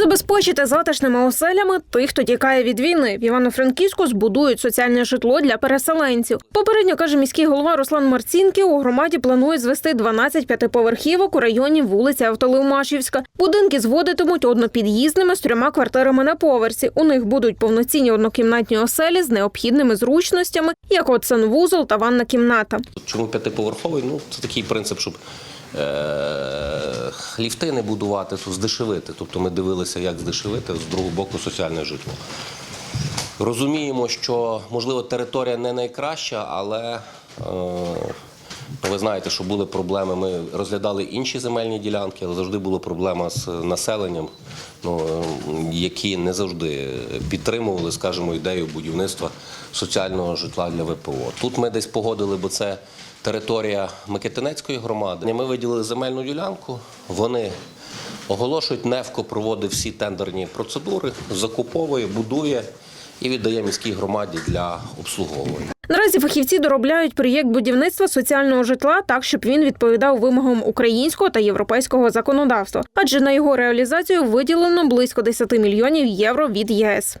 Забезпечити затишними оселями тих, хто тікає від війни. В Івано-Франківську збудують соціальне житло для переселенців. Попередньо каже міський голова Руслан Марцінки. У громаді планують звести 12 п'ятиповерхівок у районі вулиці Автолевмашівська. Будинки зводитимуть однопід'їзними з трьома квартирами на поверсі. У них будуть повноцінні однокімнатні оселі з необхідними зручностями, як от санвузол та ванна кімната. Чому п'ятиповерховий? Ну, це такий принцип, щоб е- ліфти не будувати, то здешевити. Тобто ми дивилися, як здешевити, з другого боку соціальне житло. Розуміємо, що можливо територія не найкраща, але е- ви знаєте, що були проблеми. Ми розглядали інші земельні ділянки, але завжди була проблема з населенням, ну, які не завжди підтримували, скажімо, ідею будівництва соціального житла для ВПО. Тут ми десь погодили, бо це територія Микитинецької громади. Ми виділили земельну ділянку. Вони оголошують, НЕФКО проводить всі тендерні процедури, закуповує, будує і віддає міській громаді для обслуговування. Наразі фахівці доробляють проєкт будівництва соціального житла так, щоб він відповідав вимогам українського та європейського законодавства, адже на його реалізацію виділено близько 10 мільйонів євро від ЄС.